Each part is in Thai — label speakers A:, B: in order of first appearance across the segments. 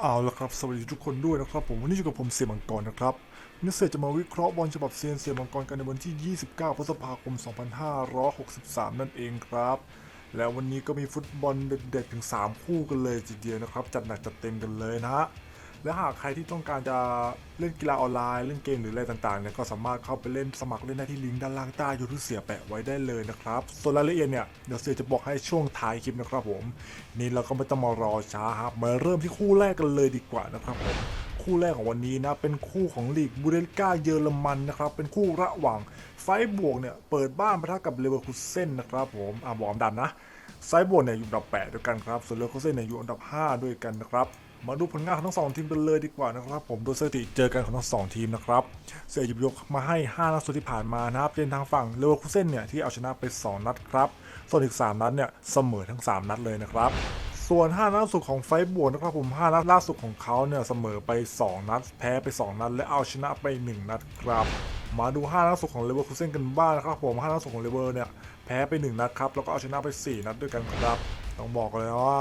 A: เอาละครับสวัสดีทุกคนด้วยนะครับผมวันนี้อยู่กับผมเสียมังกรนะครับวันนี้เสียจะมาวิเคราะห์บอลฉบับเซียนเสียมังกรกันในวันที่ 29 พฤษภาคม 2563 นั่นเองครับ แล้ววันนี้ก็มีฟุตบอลเด็ดๆถึง 3 คู่กันเลยทีเดียวนะครับ จัดหนักจัดเต็มกันเลยนะฮะ และหากใครที่ต้องการจะเล่นกีฬาออนไลน์ เล่นเกมหรืออะไรต่างๆเนี่ยก็สามารถเข้าไปเล่นสมัครเล่นได้ที่ลิงก์ด้านล่างใต้ยูทูบเสียแปะไว้ได้เลยนะครับส่วนรายละเอียดเนี่ยเดี๋ยวเสียจะบอกให้ช่วงท้ายคลิปนะครับผมนี่เราก็ไม่ต้องมารอช้าครับมาเริ่มที่คู่แรกกันเลยดีกว่านะครับผมคู่แรกของวันนี้นะเป็นคู่ของลีกบูเดสกาเยอรมันนะครับเป็นคู่ระหว่างไฟบวกเนี่ยเปิดบ้านปะทะกับเลเวอร์คูเซ่นนะครับผมอ่าบอกอันดับนะไซบวกเนี่ยอยู่อันดับ 8 ด้วยกันครับส่วนเลเวอร์คูเซ่นเนี่ยอยู่อันดับ 5 ด้วยกันนะครับ มาดูผลงานของทั้งสองทีมกันเลยดีกว่านะครับ ผมโดยสถิติเจอกันของทั้งสองทีมนะครับเสียหยิบยกมาให้5นัดสุดที่ผ่านมานะครับเป็นทางฝั่งเลเวอร์คูเซ่นเนี่ยที่เอาชนะไป 2 นัดครับ ส่วนอีก 3 นัดเนี่ยเสมอทั้ง 3 นัดเลยนะครับ ส่วน 5 นัดสุดของไฟบวกนะครับผม5นัดล่าสุดของเขาเนี่ยเสมอไป 2 นัด แพ้ไป 2 นัด และเอาชนะไป 1 นัดครับมาดู 5 นัดสุดของเลเวอร์คูเซ่นกันบ้างนะครับผม 5 นัดสุดของเลเวอร์เนี่ยแพ้ไป 1 นัดครับแล้วก็เอาชนะไป 4 นัดด้วยกันครับต้องบอกเลยว่า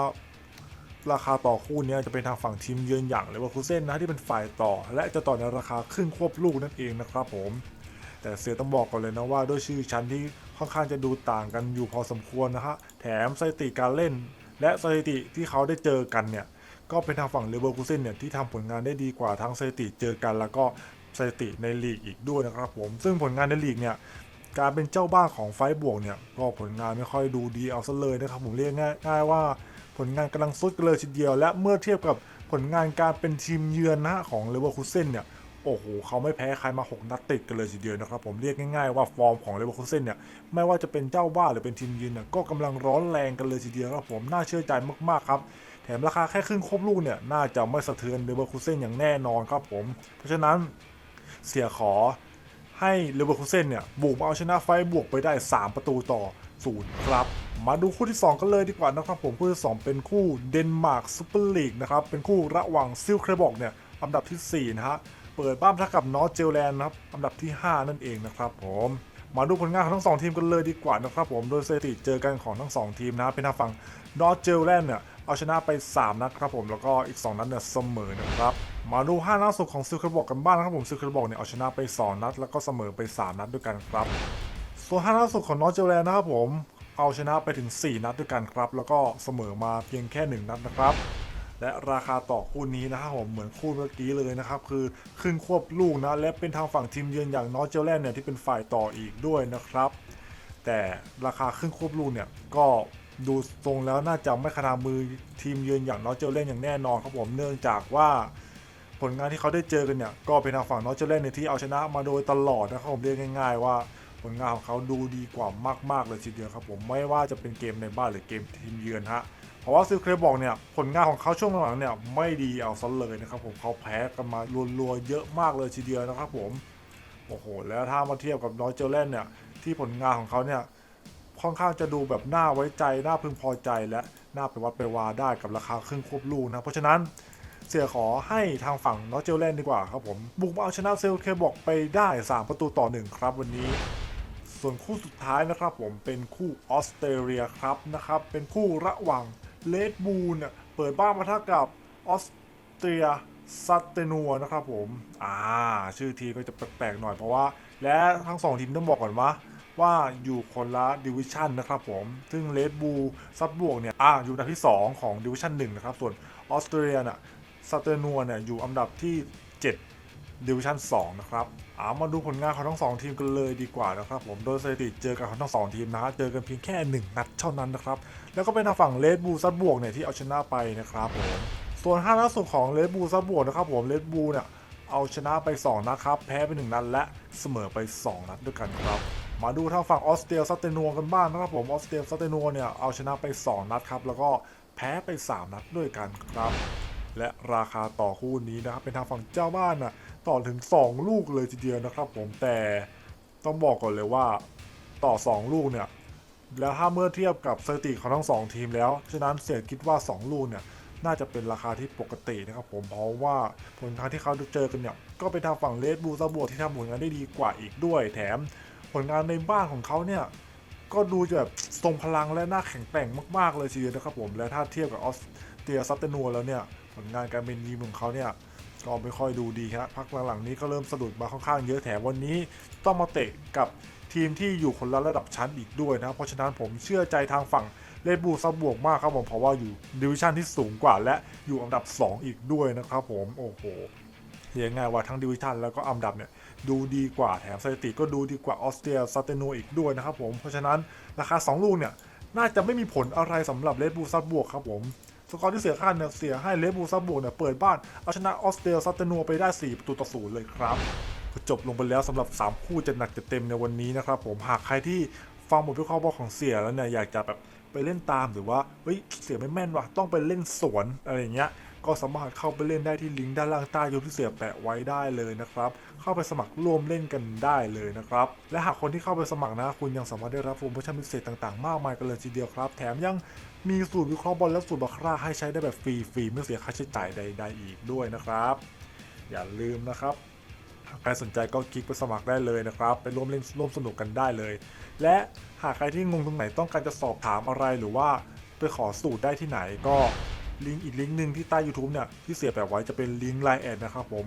A: ราคาต่อคู่นี้จะเป็นทางฝั่งทีมเยือนอย่างเลเวอร์คูเซ่นนะที่เป็นฝ่ายต่อ และจะต่อในราคาครึ่งควบลูกนั่นเองนะครับผม แต่เสียต้องบอกก่อนเลยนะว่าด้วยชื่อชั้นที่ค่อนข้างจะดูต่างกันอยู่พอสมควรนะฮะแถมสถิติการเล่น และสถิติที่เขาได้เจอกันเนี่ยก็เป็นทางฝั่งเลเวอร์คูเซ่นเนี่ยที่ทำผลงานได้ดีกว่าทั้งสถิติเจอกันแล้วก็สถิติในลีกอีกด้วยนะครับผม ซึ่งผลงานในลีกเนี่ยการเป็นเจ้าบ้านของไฟบวกเนี่ยก็ผลงานไม่ค่อยดูดีเอาซะเลยนะครับผมเรียกง่ายง่ายว่า ผลงานกำลังซุดกันเลยทีเดียว และเมื่อเทียบกับผลงานการเป็นทีมเยือนนะของเลเวอร์คูเซ่นเนี่ยโอ้โหเขาไม่แพ้ใครมา 6 นัดติดกันเลยทีเดียวนะครับ ผมเรียกง่ายๆว่าฟอร์มของเลเวอร์คูเซ่นเนี่ยไม่ว่าจะเป็นเจ้าบ้านหรือเป็นทีมเยือนเนี่ยก็กำลังร้อนแรงกันเลยทีเดียวครับผมน่าเชื่อใจมากๆครับ แถมราคาแค่ครึ่งครบลูกเนี่ยน่าจะไม่สะเทือนเลเวอร์คูเซ่นอย่างแน่นอนครับผม เพราะฉะนั้นเสียขอให้เลเวอร์คูเซ่นเนี่ยบุกมาเอาชนะไฟบวกไปได้ 3 ประตูต่อศูนย์ครับ มาดูคู่ที่ 2 กันเลยดีกว่านะครับผมคู่ที่ 2 เป็นคู่เดนมาร์กซูเปอร์ลีกนะครับเป็นคู่ระหว่างซิลเครบอกเนี่ยอันดับทีสี่4นะฮะเปิดบ้านทะกับนอร์เจลแลนด์นะครับอันดับที่ 5 นั่นเองนะครับผมมาดูผลงานของทั้งสองทีมกันเลยดีกว่านะครับผมโดยสถิติเจอกันของทั้งสองทีมนะเป็นทางฝั่งนอร์เจลแลนด์เนี่ยเอาชนะไป 3 นัดครับผมแล้วก็อีก 2 นัดเนี่ยเสมอนะครับมาดู5นัดสุดของซิลเครบอกกันบ้างนะครับผมซิลเครบอกเนี่ยเอาชนะไป 2 นัด แล้วก็เสมอไป 3 นัดด้วยกันครับส่วน5นัดสุดของนอร์เจลแลนด์นะครับผม เอาชนะไปถึง 4 นัดด้วยกันครับ แล้วก็เสมอมาเพียงแค่ 1 นัดนะครับ และราคาต่อคู่นี้นะครับผมเหมือนคู่เมื่อกี้เลยนะครับ คือครึ่งควบลูกนะ และเป็นทางฝั่งทีมเยือนอย่างนอร์ทเจลแลนด์เนี่ยที่เป็นฝ่ายต่ออีกด้วยนะครับ แต่ราคาครึ่งควบลูกเนี่ยก็ดูทรงแล้วน่าจะไม่ขนามือทีมเยือนอย่างนอร์ทเจลแลนด์อย่างแน่นอนครับผมเนื่องจากว่าผลงานที่เขาได้เจอกันเนี่ยก็เป็นทางฝั่งนอร์ทเจลแลนด์เนี่ยที่เอาชนะมาโดยตลอดนะครับผมเรียกง่าย ๆ ว่า ลงานของเขาดูดีกว่ามากๆเลยทีเดียวครับผมไม่ว่าจะเป็นเกมในบ้านหรือเกมทีมเยือนฮะเพราะว่าซิลเครบอกเนี่ยผลงานของเขาช่วงหลังเนี่ยไม่ดีเอาซะเลยนะครับผมเขาแพ้กันมารัวๆเยอะมากเลยทีเดียวนะครับผมโอ้โหแล้วถ้ามาเทียบกับนอร์ทเจลแลนด์เนี่ยที่ผลงานของเขาเนี่ยค่อนข้างจะดูแบบน่าไว้ใจน่าพึงพอใจและน่าไปวัดไปวาได้กับราคาครึ่งควบลูกนะเพราะฉะนั้นเสียขอให้ทางฝั่งนอร์เจลแลนด์ดีกว่าครับผม บุกมาเอาชนะเซลเคบอกไปได้ 3 ประตูต่อ 1 ครับวันนี้ ส่วนคู่สุดท้ายนะครับผมเป็นคู่ออสเตรเลียครับนะครับ เป็นคู่ระหว่างเลดบูลเนี่ยเปิดบ้านมาทักกับออสเตรียซัตเตนัวนะครับผมอ่าชื่อทีก็จะแปลกๆหน่อยเพราะว่า และทั้งสองทีมต้องบอกก่อนว่าว่าอยู่คนละดิวิชันนะครับผม ซึ่งเลดบูซับบวกเนี่ยอ่าอยู่อันดับที่ 2 ของดิวิชัน1นะครับ ส่วนออสเตรเลียน่ะซัตเตนัวเนี่ยอยู่อันดับที่ 7 ดิวิชั่น2นะครับอามาดูผลงานของทั้ง2ทีมกันเลยดีกว่านะครับผมโดยสถิติเจอกันของทั้ง2ทีมนะฮะเจอกันเพียงแค่ 1 นัดเท่านั้นนะครับ แล้วก็เป็นทางฝั่งเลดบูซับบวกเนี่ยที่เอาชนะไปนะครับผมส่วน5นัดสุดของเลดบูซับบวกนะครับผมเลดบูเนี่ยเอาชนะไป 2นัดครับ แพ้ไป 1 นัดและเสมอไป 2 นัดด้วยกันครับ มาดูทางฝั่งออสเตรียซัตเตนัวกันบ้างนะครับผมออสเตรียซัตเตนัวเนี่ยเอาชนะไป 2 นัดครับแล้วก็แพ้ไป 3 นัดด้วยกันครับ และราคาต่อคู่นี้นะครับเป็นทางฝั่งเจ้าบ้านน่ะ ต่อถึง 2 ลูกเลยทีเดียวนะครับผมแต่ต้องบอกก่อนเลยว่าต่อ 2 ลูกเนี่ยแล้วถ้าเมื่อเทียบกับสถิติของทั้ง 2 ทีมแล้ว ฉะนั้นเสียคิดว่า 2 ลูกเนี่ยน่าจะเป็นราคาที่ปกตินะครับผมเพราะว่าผลงานที่เขาเจอกันเนี่ยก็เป็นทางฝั่งเลดบูซาบวกที่ทำผลงานได้ดีกว่าอีกด้วย แถมผลงานในบ้านของเขาเนี่ยก็ดูจะแบบทรงพลังและน่าแข็งแกร่งมากๆเลยทีเดียวนะครับผมและถ้าเทียบกับออสเตรียซัตเตนัวแล้วเนี่ยผลงานการเป็นทีมของเขาเนี่ย ก็ไม่ค่อยดูดีครับพักหลังๆนี้ก็เริ่มสะดุดมาค่อนข้างเยอะแถมวันนี้ต้องมาเตะกับทีมที่อยู่คนละระดับชั้นอีกด้วยนะเพราะฉะนั้นผมเชื่อใจทางฝั่งเลดบูซับบวกมากครับผมเพราะว่าอยู่ดิวิชั่นที่สูงกว่าและอยู่อันดับ 2 อีกด้วยนะครับผมโอ้โหเรียกง่ายว่าทั้งดิวิชั่นแล้วก็อันดับเนี่ยดูดีกว่าแถมสถิติก็ดูดีกว่าออสเตรียซาเตโนอีกด้วยนะครับผมเพราะฉะนั้นราคา 2 ลูกเนี่ยน่าจะไม่มีผลอะไรสำหรับเลดบูซับบวกครับผม กอร์ที่เสียค่าเนี่ยเสียให้เลบูซับบวกเนี่ยเปิดบ้านเอาชนะออสเตรียซาเตโนไปได้ 4 ประตูต่อศูนย์เลยครับก็จบลงไปแล้วสำหรับ 3 คู่จะหนักจะเต็มในวันนี้นะครับผมหากใครที่ฟังบทวิเคราะห์บอลของเสียแล้วเนี่ยอยากจะแบบไปเล่นตามหรือว่าเฮ้ยเสียไม่แม่นว่ะต้องไปเล่นสวนอะไรอย่างเงี้ย ก็สามารถเข้าไปเล่นได้ที่ลิงก์ด้านล่างใต้ยูที่เสียแปะไว้ได้เลยนะครับ เข้าไปสมัครร่วมเล่นกันได้เลยนะครับ และหากคนที่เข้าไปสมัครนะคุณยังสามารถได้รับโปรโมชั่นพิเศษต่างๆ มากมายกันเลยทีเดียวครับ แถมยังมีสูตรวิเคราะห์บอลและสูตรบาคาร่าให้ใช้ได้แบบฟรีๆไม่เสียค่าใช้จ่ายใด ๆ อีกด้วยนะครับ อย่าลืมนะครับใครสนใจก็คลิกไปสมัครได้เลยนะครับ ไปร่วมเล่นร่วมสนุกกันได้เลย และหากใครที่งงตรงไหนต้องการจะสอบถามอะไรหรือว่าไปขอสูตรได้ที่ไหนก็ ลิงก์อีกลิงก์หนึ่งที่ใต้ YouTube เนี่ยที่เสียแบบไว้จะเป็นลิงก์ไลน์แอดนะครับผม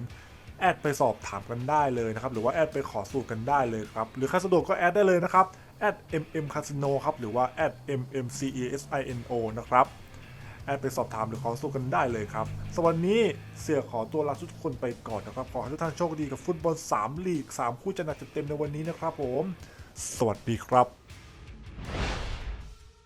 A: แอดไปสอบถามกันได้เลยนะครับหรือว่าแอดไปขอสูตรกันได้เลยครับหรือใครสะดวกก็แอดได้เลยนะครับแอด mm casino ครับหรือว่าแอด mmcasino นะครับแอดไปสอบถามหรือขอสู้กันได้เลยครับสวันนี้เสียขอตัวลาทุกคนไปก่อนนะครับ ขอให้ทุกท่านโชคดีกับฟุตบอล 3 ลีก 3 คู่จะหนักจะเต็มในวันนี้นะครับผม สวัสดีครับ